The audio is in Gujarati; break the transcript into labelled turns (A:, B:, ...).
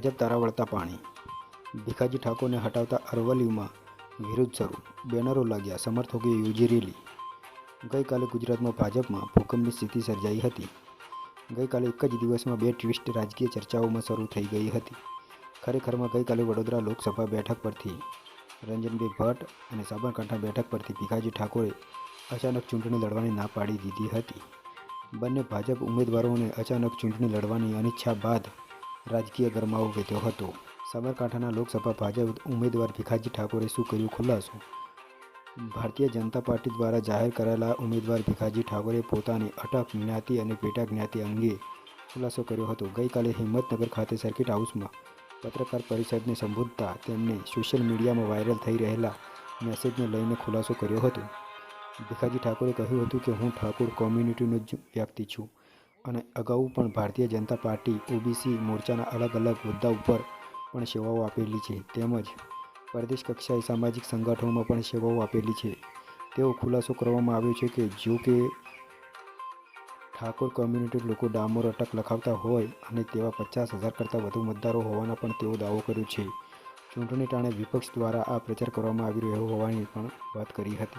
A: ભાજપ તારા વળતા પાણી ભીખાજી ઠાકોરને હટાવતા અરવલ્લીમાં વિરોધ શરૂ. બેનરો લાગ્યા. સમર્થકોએ યોજી રેલી. ગઈકાલે ગુજરાતમાં ભાજપમાં ભૂકંપની સ્થિતિ સર્જાઈ હતી. ગઈકાલે એક જ દિવસમાં બે ટ્વિસ્ટ રાજકીય ચર્ચાઓમાં શરૂ થઈ ગઈ હતી. ખરેખરમાં ગઈકાલે વડોદરા લોકસભા બેઠક પરથી રંજનભાઈ ભટ્ટ અને સાબરકાંઠા બેઠક પરથી ભીખાજી ઠાકોરે અચાનક ચૂંટણી લડવાની ના પાડી દીધી હતી. બંને ભાજપ ઉમેદવારોને અચાનક ચૂંટણી લડવાની અનિચ્છા બાદ રાજકીય ગરમાવો વધ્યો હતો. સાબરકાંઠાના લોકસભા ભાજપ ઉમેદવાર ભીખાજી ઠાકોરે શું કર્યું ખુલાસો? ભારતીય જનતા પાર્ટી દ્વારા જાહેર કરાયેલા ઉમેદવાર ભીખાજી ઠાકોરે પોતાની અટક જ્ઞાતિ અને પેટા જ્ઞાતિ અંગે ખુલાસો કર્યો હતો. ગઈકાલે હિંમતનગર ખાતે સર્કિટ હાઉસમાં પત્રકાર પરિષદને સંબોધતા તેમણે સોશિયલ મીડિયામાં વાયરલ થઈ રહેલા મેસેજને લઈને ખુલાસો કર્યો હતો. ભીખાજી ઠાકોરે કહ્યું હતું કે, હું ઠાકોર કોમ્યુનિટીનો જ વ્યક્તિ છું. અને અગાઉ પણ ભારતીય જનતા પાર્ટી, ઓબીસી મોરચાના અલગ અલગ હોદ્દા ઉપર પણ સેવાઓ આપેલી છે. તેમજ પ્રદેશ કક્ષાએ સામાજિક સંગઠનોમાં પણ સેવાઓ આપેલી છે. તેવો ખુલાસો કરવામાં આવ્યો છે કે જો કે ઠાકોર કોમ્યુનિટી લોકો ડામોર અટક લખાવતા હોય અને તેવા પચાસ હજાર કરતાં વધુ મતદારો હોવાના પણ તેઓ દાવો કર્યો છે. ચૂંટણી ટાણે વિપક્ષ દ્વારા આ પ્રચાર કરવામાં આવી રહ્યો હોવાની પણ વાત કરી હતી.